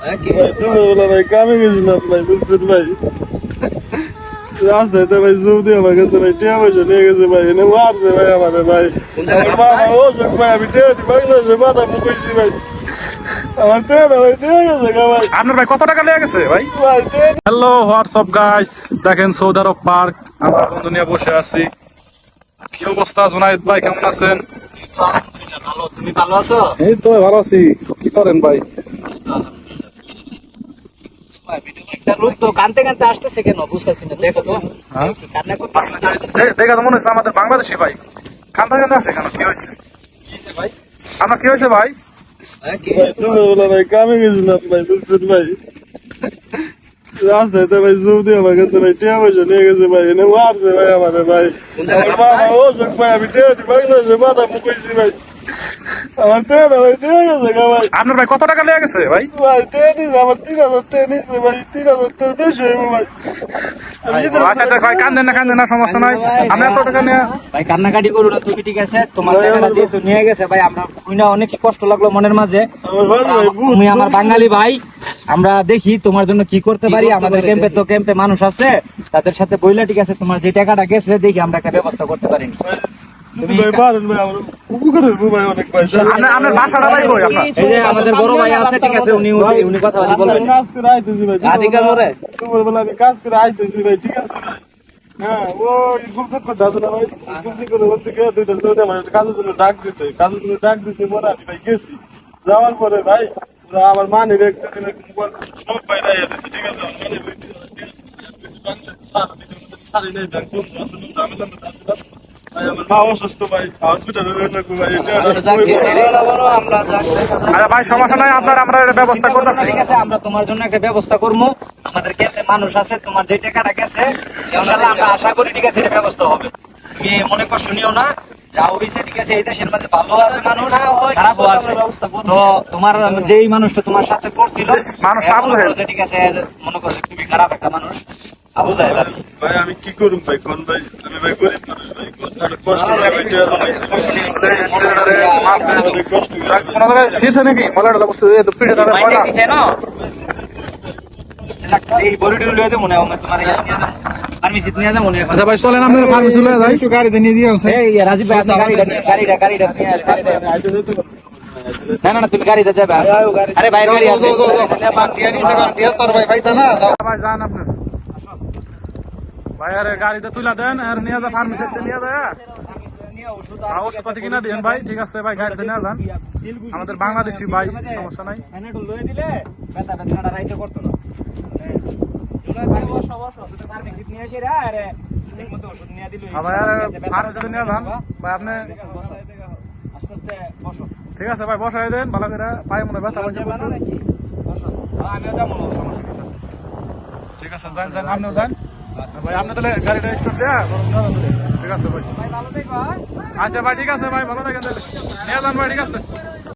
কি? ভাই কামে গেছিলাম ভাই বুঝছেন ভাই রাস্তায় তো ভাই জোর দিয়ে আমার কাছে ভাই টিয়া পয়সা নিয়ে গেছে ভাই এনে মারছে ভাই আমারে ভাই আমার রাস্তায়? বাবা অসুখ ভাই আমি টিয়া দি বাংলাদেশে মাথা মুখাইছি ভাই আমার টিয়া না ভাই দিয়ে গেছে গা ভাই আপনার ভাই কত টাকা লেগে গেছে ভাই? ভাই টিয়া হ্যালো হোয়াটসঅ্যাপ গাইস দেখেন সৌদি আরব পার্ক আমরা বন্ধু নিয়ে বসে আছি। কি অবস্থা জুনাইদ ভাই কেমন আছেন? ভালো। তুমি ভালো আছো? এই তো ভালো আছি। কি করেন ভাই ভাই, ভিডিও একটা লোক তো কানতে কানতে আসতেছে কেন বুঝতেছি না দেখো হ্যাঁ? দেখা মনে হচ্ছে আমাদের বাংলাদেশি ভাই কান্দা কান্দা আসে কেন কি হয়েছে ভাই আপনার কি হয়েছে ভাই হ্যাঁ রাস্তায় ভাই জোর দিয়ে আমার কাছে ভাই টিয়া পয়সা নিয়ে গেছে ভাই এনে মারছে ভাই আমারে ভাই আমার? বাবা অসুখ ভাই আমি টিয়া বাংলাদেশে মাথা মুখাইছি ভাই আমার ভাই গেছে ভাই আপনার ভাই কত টাকা লেগে গেছে ভাই? ভাই টেনিস আমার তিন হাজার টেনিস ভাই তিন হাজার টাকা বেশি হইব ভাই। আচ্ছা ভাই কান্দেন না কান্দেন না সমস্যা নাই। আমি এত টাকা নিয়ে ভাই কান্নাকাটি করো না তুমি ঠিক আছে? তোমার টাকাটা যেহেতু নিয়ে গেছে ভাই আমরা শুনে অনেক কষ্ট লাগল মনের মাঝে। তুমি আমার বাঙালি ভাই আমরা দেখি তোমার জন্য কি করতে পারি। আমাদের ক্যাম্পে তো ক্যাম্পে মানুষ আছে তাদের সাথে বইলে ঠিক আছে তোমার যে টাকাটা গেছে দেখি আমরা একটা ব্যবস্থা করতে পারিনি। আমাদের বড় ভাই আছে ঠিক আছে উনি উনি- কথা বলবেন। আমি কাজ করে আইতেছি ভাই ঠিক আছে? হ্যাঁ কাজের জন্য ডাক দিছে। কাজের জন্য ডাক দিছে পরে আমি ভাই গেছি। যাওয়ার পরে ভাই ওরা আমার মানে ব্যক্তি দিলে সব দিছে ঠিক আছে? নেই ব্যাংক ঝামেলা ভাই সমস্যা নাই আপনার আমরা ব্যবস্থা করতেছি। ঠিক আছে আমরা তোমার জন্য একটা ব্যবস্থা করব। আমাদের মানুষ আছে তোমার যে টাকাটা গেছে ইনশাআল্লাহ আমরা আশা করি ঠিক আছে এটা ব্যবস্থা হবে। তুমি মনে কষ্ট নিও না যা হইছে ঠিক আছে এই দেশের মাঝে ভালো আছে মানুষ খারাপও আছে। তো তোমার যেই মানুষটা তোমার সাথে পড়ছিল মানুষ মনে ঠিক আছে মনে করো যে খুবই খারাপ একটা মানুষ। আবু জাহেল আর কি ভাই আমি কি করুম ভাই কোন ভাই আমি ভাই গরিব মানুষ ভাই কষ্ট করে ভাই শীর্ষে নাকি মলাটা তো পিঠে দিছে না এই বড়িটি লয়ে দে মনে হয় তোমার ফার্মেসিতে নিয়ে যা আচ্ছা ভাই চলেন আপনার ফার্মেসি লয়ে যাই গাড়িতে নিয়ে দিয়ে এই রাজীব ভাই আপনি গাড়িটা গাড়িটা গাড়িটা গাড়িটা না না না তুমি গাড়িতে যাবে আরে বাইরে গাড়ি আছে তোর ভাই পাইতা না ভাই যান আপনি ভাই আরে গাড়িতে তুলা দেন আর নিয়ে যা ফার্মেসিতে নিয়ে যায় ওষুধ পাতি কিনা দিন ভাই ঠিক আছে ভাই গাড়িতে নিয়ে যান। আমাদের বাংলাদেশি ভাই সমস্যা নাই। ঠিক আছে ভাই বসাই দেন ভালো করে পায়ে মনে ব্যথা পাইছে। ঠিক আছে যান যান আপনিও যান। ভাই আপনি তাহলে গাড়িটা স্টপ দেয়া ঠিক আছে ভাই। হ্যাঁ? আচ্ছা ভাই ঠিক আছে ভাই ভালো থাকেন তাহলে। নিয়ে যান ভাই ঠিক আছে।